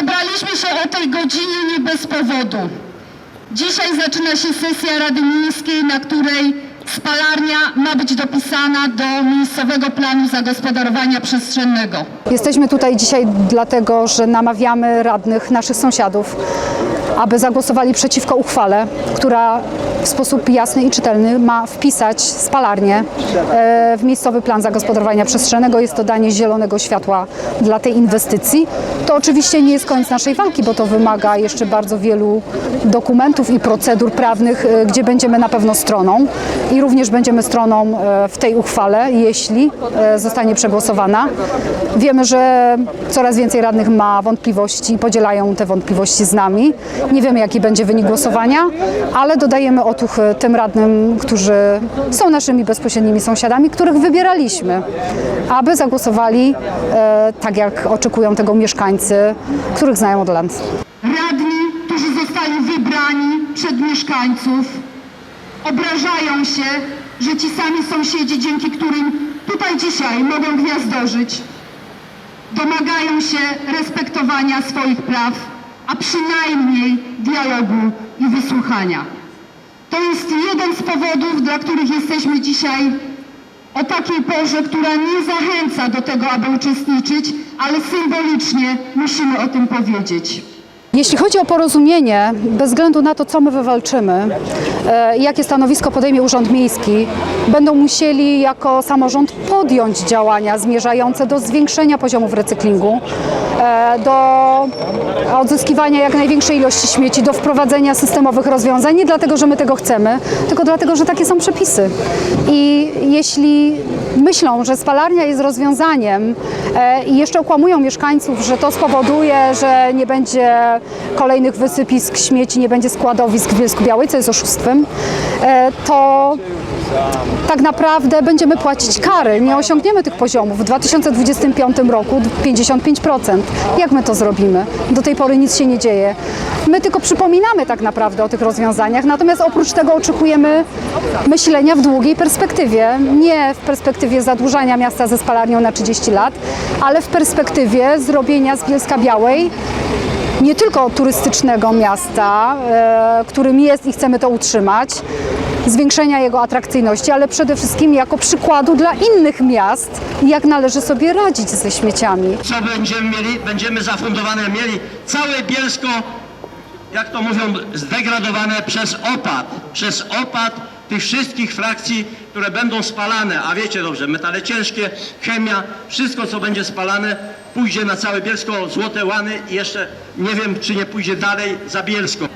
Zebraliśmy się o tej godzinie nie bez powodu. Dzisiaj zaczyna się sesja Rady Miejskiej, na której spalarnia ma być dopisana do miejscowego planu zagospodarowania przestrzennego. Jesteśmy tutaj dzisiaj dlatego, że namawiamy radnych, naszych sąsiadów, aby zagłosowali przeciwko uchwale, która w sposób jasny i czytelny ma wpisać spalarnię e, w miejscowy plan zagospodarowania przestrzennego. Jest to danie zielonego światła dla tej inwestycji. To oczywiście nie jest koniec naszej walki, bo to wymaga jeszcze bardzo wielu dokumentów i procedur prawnych, e, gdzie będziemy na pewno stroną i również będziemy stroną e, w tej uchwale, jeśli zostanie przegłosowana. Wiemy, że coraz więcej radnych ma wątpliwości podzielają te wątpliwości z nami. Nie wiemy, jaki będzie wynik głosowania, ale dodajemy otuch tym radnym, którzy są naszymi bezpośrednimi sąsiadami, których wybieraliśmy, aby zagłosowali e, tak, jak oczekują tego mieszkańcy, których znają od lat. Radni, którzy zostali wybrani przed mieszkańców, obrażają się, że ci sami sąsiedzi, dzięki którym tutaj dzisiaj mogą gwiazdożyć, domagają się respektowania swoich praw, a przynajmniej dialogu i wysłuchania. To jest jeden z powodów, dla których jesteśmy dzisiaj o takiej porze, która nie zachęca do tego, aby uczestniczyć, ale symbolicznie musimy o tym powiedzieć. Jeśli chodzi o porozumienie, bez względu na to, co my wywalczymy, e, jakie stanowisko podejmie Urząd Miejski, będą musieli jako samorząd podjąć działania zmierzające do zwiększenia poziomów recyklingu, e, do odzyskiwania jak największej ilości śmieci, do wprowadzenia systemowych rozwiązań. Nie dlatego, że my tego chcemy, tylko dlatego, że takie są przepisy. I jeśli myślą, że spalarnia jest rozwiązaniem e, i jeszcze okłamują mieszkańców, że to spowoduje, że nie będzie kolejnych wysypisk śmieci, nie będzie składowisk w Bielsku Białej, co jest oszustwem, e, to tak naprawdę będziemy płacić kary. Nie osiągniemy tych poziomów. W 2025 roku 55%. Jak my to zrobimy? Do tej pory nic się nie dzieje. My tylko przypominamy tak naprawdę o tych rozwiązaniach, natomiast oprócz tego oczekujemy myślenia w długiej perspektywie. Nie w perspektywie zadłużania miasta ze spalarnią na 30 lat, ale w perspektywie zrobienia z Bielska Białej nie tylko turystycznego miasta, e, którym jest i chcemy to utrzymać, zwiększenia jego atrakcyjności, ale przede wszystkim jako przykładu dla innych miast, jak należy sobie radzić ze śmieciami. Co będziemy mieli? Będziemy zafundowane mieli całe Bielsko, jak to mówią, zdegradowane przez opad. Przez opad tych wszystkich frakcji, które będą spalane, a wiecie dobrze, metale ciężkie, chemia, wszystko co będzie spalane pójdzie na całe Bielsko, Złote Łany i jeszcze nie wiem czy nie pójdzie dalej za Bielsko.